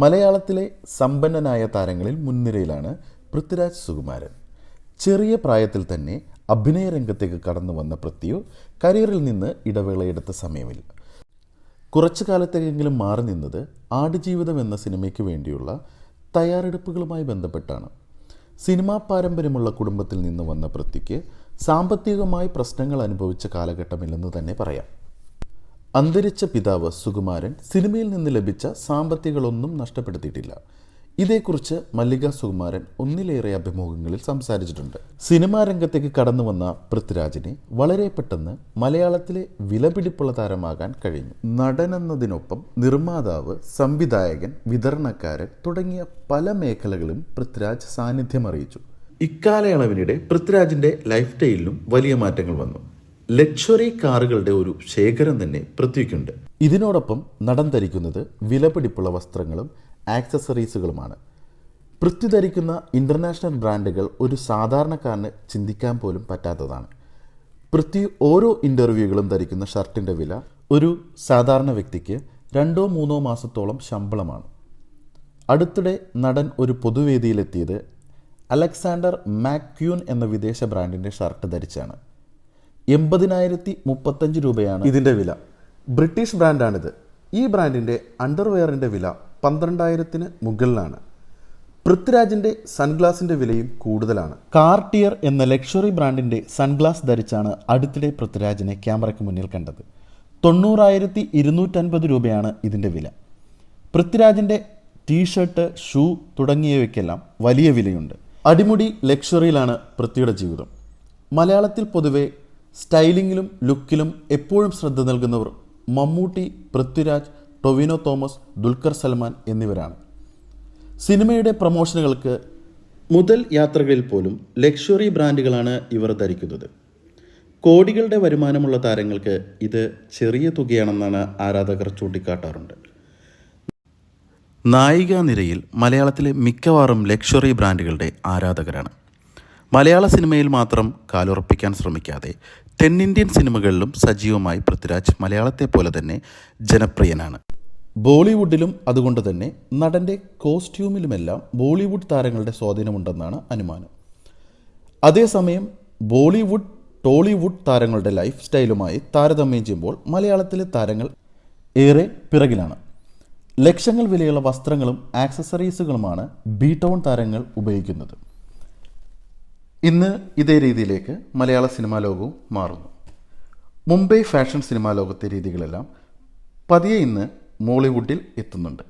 മലയാളത്തിലെ സമ്പന്നനായ താരങ്ങളിൽ മുൻനിരയിലാണ് പൃഥ്വിരാജ് സുകുമാരൻ. ചെറിയ പ്രായത്തിൽ തന്നെ അഭിനയ രംഗത്തേക്ക് കടന്നു വന്ന പൃഥ്വി കരിയറിൽ നിന്ന് ഇടവേളയെടുത്ത സമയമില്ല. കുറച്ചു കാലത്തേക്കെങ്കിലും മാറി നിന്നത് ആടുജീവിതം എന്ന സിനിമയ്ക്ക് വേണ്ടിയുള്ള തയ്യാറെടുപ്പുകളുമായി ബന്ധപ്പെട്ടാണ്. സിനിമാ പാരമ്പര്യമുള്ള കുടുംബത്തിൽ നിന്ന് വന്ന പൃഥ്വിക്ക് സാമ്പത്തികമായി പ്രശ്നങ്ങൾ അനുഭവിച്ച കാലഘട്ടമില്ലെന്ന് തന്നെ പറയാം. അന്തരിച്ച പിതാവ് സുകുമാരൻ സിനിമയിൽ നിന്ന് ലഭിച്ച സാമ്പത്തികളൊന്നും നഷ്ടപ്പെടുത്തിയിട്ടില്ല. ഇതേക്കുറിച്ച് മല്ലിക സുകുമാരൻ ഒന്നിലേറെ അഭിമുഖങ്ങളിൽ സംസാരിച്ചിട്ടുണ്ട്. സിനിമാ രംഗത്തേക്ക് കടന്നു വന്ന പൃഥ്വിരാജിനെ വളരെ പെട്ടെന്ന് മലയാളത്തിലെ വിലപിടിപ്പുള്ള താരമാകാൻ കഴിഞ്ഞു. നടനെന്നതിനൊപ്പം നിർമ്മാതാവ് സംവിധായകൻ വിതരണക്കാരൻ തുടങ്ങിയ പല മേഖലകളും പൃഥ്വിരാജ് സാന്നിധ്യം അറിയിച്ചു. ഇക്കാലയളവിനിടെ പൃഥ്വിരാജിന്റെ ലൈഫ് സ്റ്റൈലിലും വലിയ മാറ്റങ്ങൾ വന്നു. ലക്ഷറി കാറുകളുടെ ഒരു ശേഖരം തന്നെ പൃഥ്വിക്കുണ്ട്. ഇതിനോടൊപ്പം നടൻ ധരിക്കുന്നത് വിലപിടിപ്പുള്ള വസ്ത്രങ്ങളും ആക്സസറീസുകളുമാണ്. പൃഥ്വി ധരിക്കുന്ന ഇന്റർനാഷണൽ ബ്രാൻഡുകൾ ഒരു സാധാരണക്കാരന് ചിന്തിക്കാൻ പോലും പറ്റാത്തതാണ്. പൃഥ്വി ഓരോ ഇന്റർവ്യൂകളും ധരിക്കുന്ന ഷർട്ടിന്റെ വില ഒരു സാധാരണ വ്യക്തിക്ക് രണ്ടോ മൂന്നോ മാസത്തോളം ശമ്പളമാണ്. അടുത്തിടെ നടൻ ഒരു പൊതുവേദിയിലെത്തിയത് അലക്സാണ്ടർ മാക്യൂൻ എന്ന വിദേശ ബ്രാൻഡിന്റെ ഷർട്ട് ധരിച്ചാണ്. എൺപതിനായിരത്തി മുപ്പത്തഞ്ച് രൂപയാണ് ഇതിന്റെ വില. ബ്രിട്ടീഷ് ബ്രാൻഡാണിത്. ഈ ബ്രാൻഡിന്റെ അണ്ടർവെയറിന്റെ വില പന്ത്രണ്ടായിരത്തിന് മുകളിലാണ്. പൃഥ്വിരാജിന്റെ സൺഗ്ലാസിന്റെ വിലയും കൂടുതലാണ്. കാർട്ടിയർ എന്ന ലക്ഷറി ബ്രാൻഡിന്റെ സൺഗ്ലാസ് ധരിച്ചാണ് അടുത്തിടെ പൃഥ്വിരാജിനെ ക്യാമറയ്ക്ക് മുന്നിൽ കണ്ടത്. തൊണ്ണൂറായിരത്തി ഇരുന്നൂറ്റൻപത് രൂപയാണ് ഇതിന്റെ വില. പൃഥ്വിരാജിന്റെ ടീഷർട്ട് ഷൂ തുടങ്ങിയവയ്ക്കെല്ലാം വലിയ വിലയുണ്ട്. അടിമുടി ലക്ഷറിയിലാണ് പൃഥ്വിയുടെ ജീവിതം. മലയാളത്തിൽ പൊതുവെ സ്റ്റൈലിങ്ങിലും ലുക്കിലും എപ്പോഴും ശ്രദ്ധ നൽകുന്നവർ മമ്മൂട്ടി പൃഥ്വിരാജ് ടൊവിനോ തോമസ് ദുൽഖർ സൽമാൻ എന്നിവരാണ്. സിനിമയുടെ പ്രമോഷനുകൾക്ക് മുതൽ യാത്രകളിൽ പോലും ലക്ഷറി ബ്രാൻഡുകളാണ് ഇവർ ധരിക്കുന്നത്. കോടികളുടെ വരുമാനമുള്ള താരങ്ങൾക്ക് ഇത് ചെറിയ തുകയാണെന്നാണ് ആരാധകർ ചൂണ്ടിക്കാട്ടാറുണ്ട്. നായികാ നിരയിൽ മലയാളത്തിലെ മിക്കവാറും ലക്ഷറി ബ്രാൻഡുകളുടെ ആരാധകരാണ്. മലയാള സിനിമയിൽ മാത്രം കാലുറപ്പിക്കാൻ ശ്രമിക്കാതെ തെന്നിന്ത്യൻ സിനിമകളിലും സജീവമായി പൃഥ്വിരാജ് മലയാളത്തെ പോലെ തന്നെ ജനപ്രിയനാണ്. ബോളിവുഡിലും അതുകൊണ്ട് തന്നെ നടന്റെ കോസ്റ്റ്യൂമിലുമെല്ലാം ബോളിവുഡ് താരങ്ങളുടെ സ്വാധീനമുണ്ടെന്നാണ് അനുമാനം. അതേസമയം ബോളിവുഡ് ടോളിവുഡ് താരങ്ങളുടെ ലൈഫ് സ്റ്റൈലുമായി താരതമ്യം ചെയ്യുമ്പോൾ മലയാളത്തിലെ താരങ്ങൾ ഏറെ പിറകിലാണ്. ലക്ഷങ്ങൾ വിലയുള്ള വസ്ത്രങ്ങളും ആക്സസറീസുകളുമാണ് ബി ടൗൺ താരങ്ങൾ ഉപയോഗിക്കുന്നത്. ഇന്ന് ഇതേ രീതിയിലേക്ക് മലയാള സിനിമാ ലോകവും മാറുന്നു. മുംബൈ ഫാഷൻ സിനിമാ ലോകത്തെ രീതികളെല്ലാം പതിയെ ഇന്ന് മോളിവുഡിൽ എത്തുന്നുണ്ട്.